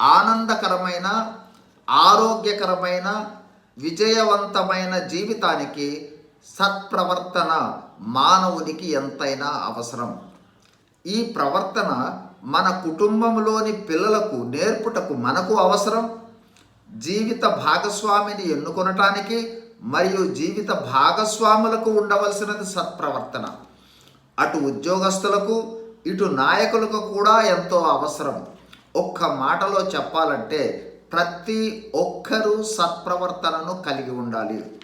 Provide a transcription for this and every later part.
ఆనందకరమైన ఆరోగ్యకరమైన విజయవంతమైన జీవితానికి సత్ప్రవర్తన మానవునికి ఎంతైనా అవసరం. ఈ ప్రవర్తన మన కుటుంబంలోని పిల్లలకు నేర్పుటకు మనకు అవసరం. జీవిత భాగస్వామిని ఎన్నుకొనటానికి మరియు జీవిత భాగస్వాములకు ఉండవలసినది సత్ప్రవర్తన. అటు ఉద్యోగస్తులకు ఇటు నాయకులకు కూడా ఎంతో అవసరం. ఒక్క మాటలో చెప్పాలంటే ప్రతి ఒక్కరూ సత్ప్రవర్తనను కలిగి ఉండాలి.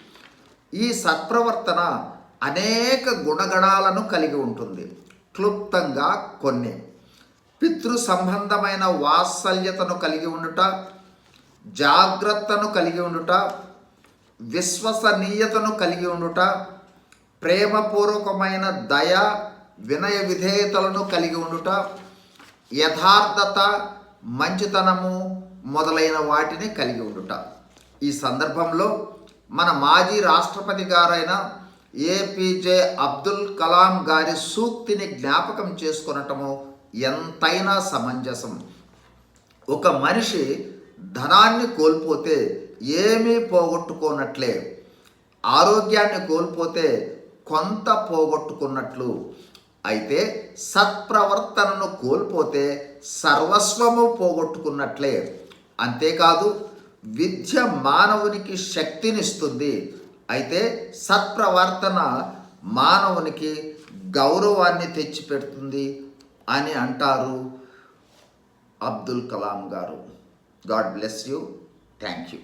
ఈ సత్ప్రవర్తన అనేక గుణగణాలను కలిగి ఉంటుంది. క్లుప్తంగా కొన్ని. పితృ సంబంధమైన వాత్సల్యతను కలిగి ఉండుట జాగ్రత్తను కలిగి ఉండుట విశ్వసనీయతను కలిగి ఉండుట ప్రేమపూర్వకమైన దయ వినయ విధేయతలను కలిగి ఉండుట యథార్థత మంచితనము మొదలైన వాటిని కలిగి ఉండుట. ఈ సందర్భంలో మన మాజీ రాష్ట్రపతి గారైన ఏపీజే అబ్దుల్ కలాం గారి సూక్తిని జ్ఞాపకం చేసుకొనటము ఎంతైనా సమంజసం. ఒక మనిషి ధనాన్ని కోల్పోతే ఏమీ పోగొట్టుకోనట్లే. ఆరోగ్యాన్ని కోల్పోతే కొంత పోగొట్టుకున్నట్లు. అయితే సత్ప్రవర్తనను కోల్పోతే సర్వస్వము పోగొట్టుకున్నట్లే. అంతేకాదు విద్య మానవునికి శక్తినిస్తుంది. అయితే సత్ప్రవర్తన మానవునికి గౌరవాన్ని తెచ్చిపెడుతుంది అని అంటారు Abdul Kalam garu. God bless you. Thank you.